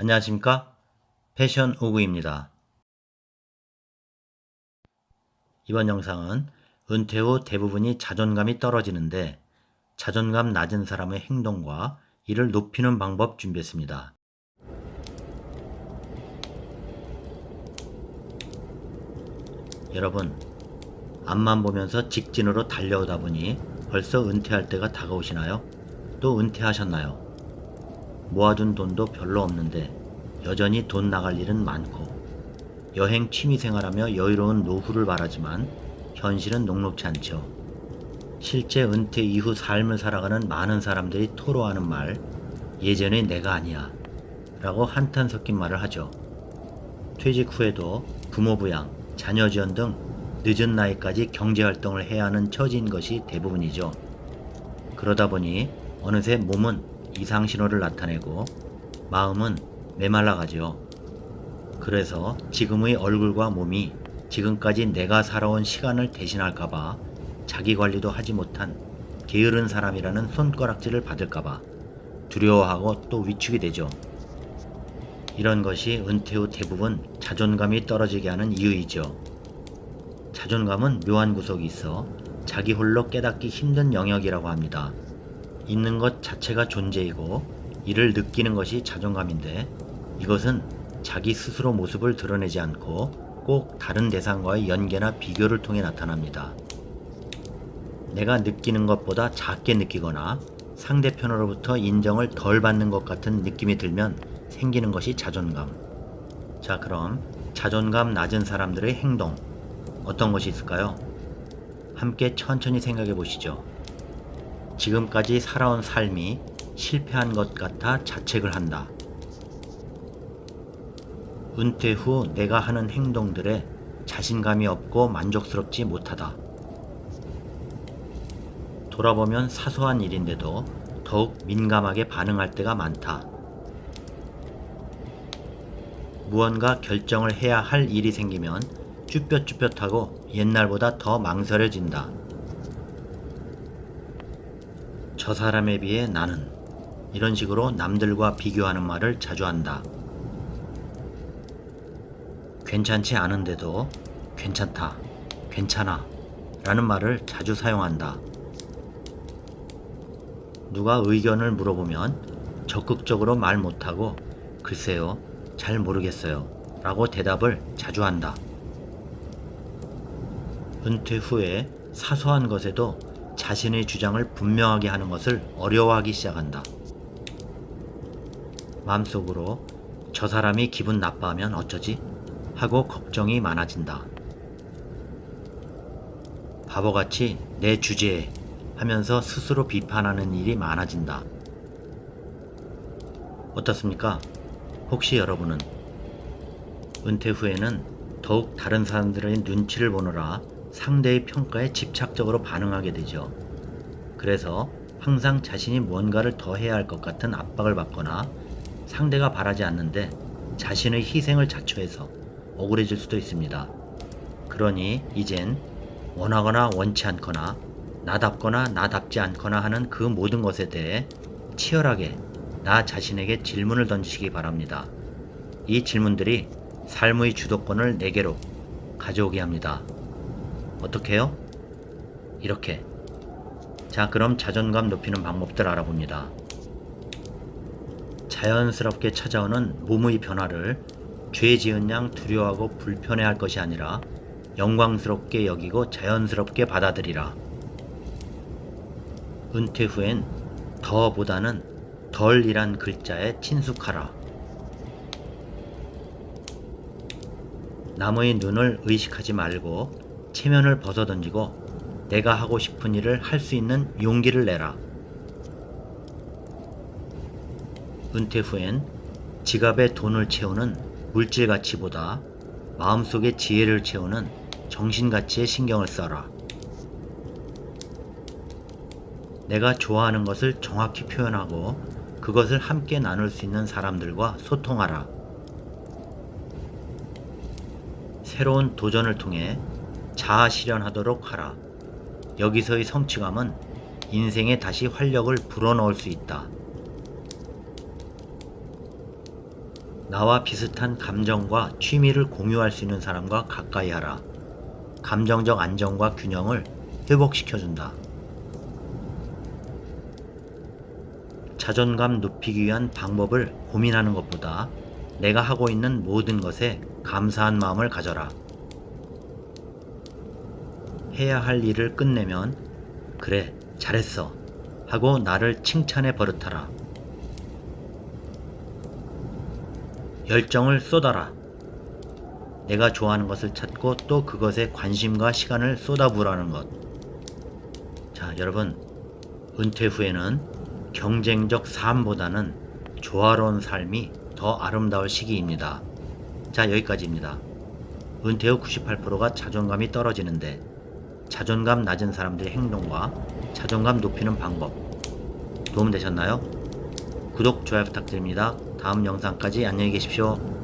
안녕하십니까? 패션 오구입니다. 이번 영상은 은퇴 후 대부분이 자존감이 떨어지는데 자존감 낮은 사람의 행동과 이를 높이는 방법 준비했습니다. 여러분, 앞만 보면서 직진으로 달려오다 보니 벌써 은퇴할 때가 다가오시나요? 또 은퇴하셨나요? 모아둔 돈도 별로 없는데 여전히 돈 나갈 일은 많고 여행 취미 생활하며 여유로운 노후를 바라지만 현실은 녹록치 않죠. 실제 은퇴 이후 삶을 살아가는 많은 사람들이 토로하는 말 예전의 내가 아니야 라고 한탄 섞인 말을 하죠. 퇴직 후에도 부모 부양, 자녀 지원 등 늦은 나이까지 경제활동을 해야 하는 처지인 것이 대부분이죠. 그러다 보니 어느새 몸은 이상 신호를 나타내고 마음은 메말라가죠. 그래서 지금의 얼굴과 몸이 지금까지 내가 살아온 시간을 대신할까봐 자기 관리도 하지 못한 게으른 사람이라는 손가락질을 받을까봐 두려워하고 또 위축이 되죠. 이런 것이 은퇴 후 대부분 자존감이 떨어지게 하는 이유이죠. 자존감은 묘한 구석이 있어 자기 홀로 깨닫기 힘든 영역이라고 합니다. 있는 것 자체가 존재이고 이를 느끼는 것이 자존감인데 이것은 자기 스스로 모습을 드러내지 않고 꼭 다른 대상과의 연계나 비교를 통해 나타납니다. 내가 느끼는 것보다 작게 느끼거나 상대편으로부터 인정을 덜 받는 것 같은 느낌이 들면 생기는 것이 자존감. 자, 그럼 자존감 낮은 사람들의 행동 어떤 것이 있을까요? 함께 천천히 생각해 보시죠. 지금까지 살아온 삶이 실패한 것 같아 자책을 한다. 은퇴 후 내가 하는 행동들에 자신감이 없고 만족스럽지 못하다. 돌아보면 사소한 일인데도 더욱 민감하게 반응할 때가 많다. 무언가 결정을 해야 할 일이 생기면 쭈뼛쭈뼛하고 옛날보다 더 망설여진다. 저 사람에 비해 나는 이런 식으로 남들과 비교하는 말을 자주 한다. 괜찮지 않은데도 괜찮다, 괜찮아 라는 말을 자주 사용한다. 누가 의견을 물어보면 적극적으로 말 못하고 글쎄요, 잘 모르겠어요 라고 대답을 자주 한다. 은퇴 후에 사소한 것에도 자신의 주장을 분명하게 하는 것을 어려워하기 시작한다. 마음속으로 저 사람이 기분 나빠하면 어쩌지? 하고 걱정이 많아진다. 바보같이 내 주제에 하면서 스스로 비판하는 일이 많아진다. 어떻습니까? 혹시 여러분은 은퇴 후에는 더욱 다른 사람들의 눈치를 보느라 상대의 평가에 집착적으로 반응하게 되죠. 그래서 항상 자신이 무언가를 더 해야 할 것 같은 압박을 받거나 상대가 바라지 않는데 자신의 희생을 자초해서 억울해질 수도 있습니다. 그러니 이젠 원하거나 원치 않거나 나답거나 나답지 않거나 하는 그 모든 것에 대해 치열하게 나 자신에게 질문을 던지시기 바랍니다. 이 질문들이 삶의 주도권을 내게로 가져오게 합니다. 어떻게요? 이렇게. 자, 그럼 자존감 높이는 방법들 알아봅니다. 자연스럽게 찾아오는 몸의 변화를 죄 지은 양 두려워하고 불편해할 것이 아니라 영광스럽게 여기고 자연스럽게 받아들이라. 은퇴 후엔 더보다는 덜이란 글자에 친숙하라. 남의 눈을 의식하지 말고 체면을 벗어던지고 내가 하고 싶은 일을 할 수 있는 용기를 내라. 은퇴 후엔 지갑에 돈을 채우는 물질 가치보다 마음속에 지혜를 채우는 정신 가치에 신경을 써라. 내가 좋아하는 것을 정확히 표현하고 그것을 함께 나눌 수 있는 사람들과 소통하라. 새로운 도전을 통해 자아 실현하도록 하라. 여기서의 성취감은 인생에 다시 활력을 불어넣을 수 있다. 나와 비슷한 감정과 취미를 공유할 수 있는 사람과 가까이 하라. 감정적 안정과 균형을 회복시켜준다. 자존감 높이기 위한 방법을 고민하는 것보다 내가 하고 있는 모든 것에 감사한 마음을 가져라. 해야 할 일을 끝내면 그래 잘했어 하고 나를 칭찬해 버릇하라. 열정을 쏟아라. 내가 좋아하는 것을 찾고 또 그것에 관심과 시간을 쏟아부으라는 것. 자, 여러분. 은퇴 후에는 경쟁적 삶보다는 조화로운 삶이 더 아름다울 시기입니다. 자, 여기까지입니다. 은퇴 후 98%가 자존감이 떨어지는데 자존감 낮은 사람들의 행동과 자존감 높이는 방법 도움 되셨나요? 구독, 좋아요 부탁드립니다. 다음 영상까지 안녕히 계십시오.